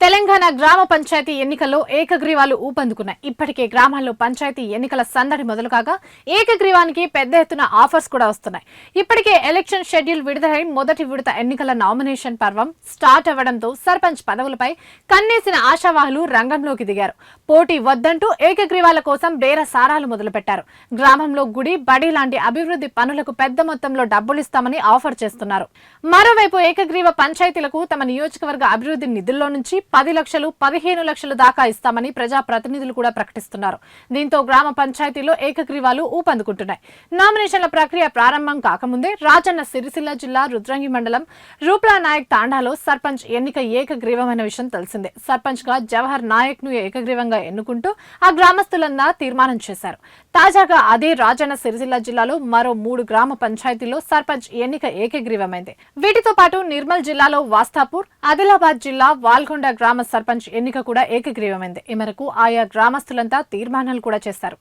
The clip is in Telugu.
తెలంగాణ గ్రామ పంచాయతీ ఎన్నికల్లో ఏకగ్రీవాలు ఊపందుకున్నాయి. ఇప్పటికే గ్రామాల్లో పంచాయతీ ఎన్నికల సందడి మొదలు కాగా ఏకగ్రీవానికి పెద్ద ఎత్తున ఆఫర్స్ కూడా వస్తున్నాయి. ఇప్పటికే ఎలక్షన్ షెడ్యూల్ విడుదలై మొదటి విడత ఎన్నికల నామినేషన్ పర్వం స్టార్ట్ అవ్వడంతో సర్పంచ్ పదవులపై కన్నేసిన ఆశావాహులు రంగంలోకి దిగారు. పోటీ వద్దంటూ ఏకగ్రీవాల కోసం బేర సారాలు మొదలుపెట్టారు. గ్రామంలో గుడి బడి లాంటి అభివృద్ధి పనులకు పెద్ద మొత్తంలో డబ్బులిస్తామని ఆఫర్ చేస్తున్నారు. మరోవైపు ఏకగ్రీవ పంచాయతీలకు తమ నియోజకవర్గ అభివృద్ధి నిధుల్లో నుంచి పది లక్షలు పదిహేను లక్షలు దాకా ఇస్తామని ప్రజా ప్రతినిధులు కూడా ప్రకటిస్తున్నారు. దీంతో గ్రామ పంచాయతీలో ఏకగ్రీవాలు ఊపందుకుంటున్నాయి. నామినేషన్ల ప్రక్రియ ప్రారంభం కాకముందే రాజన్న సిరిసిల్ల జిల్లా రుద్రంగి మండలం రూప్లా నాయక్ తాండాలో సర్పంచ్ ఎన్నిక ఏకగ్రీవమైన విషయం తెలిసిందే. సర్పంచ్గా జవహర్ నాయక్ను ఏకగ్రీవంగా ఎన్నుకుంటూ ఆ గ్రామస్తులంతా తీర్మానం చేశారు. తాజాగా అదే రాజన్న సిరిసిల్ల జిల్లాలో మరో మూడు గ్రామ పంచాయతీల్లో సర్పంచ్ ఎన్నిక ఏకగ్రీవమైంది. వీటితో పాటు నిర్మల్ జిల్లాలో వాస్తాపూర్ ఆదిలాబాద్ జిల్లా వాల్గొండ గ్రామ సర్పంచ్ ఎన్నిక కూడా ఏకగ్రీవమైంది. ఈ మేరకు ఆయా గ్రామస్తులంతా తీర్మానాలు కూడా చేశారు.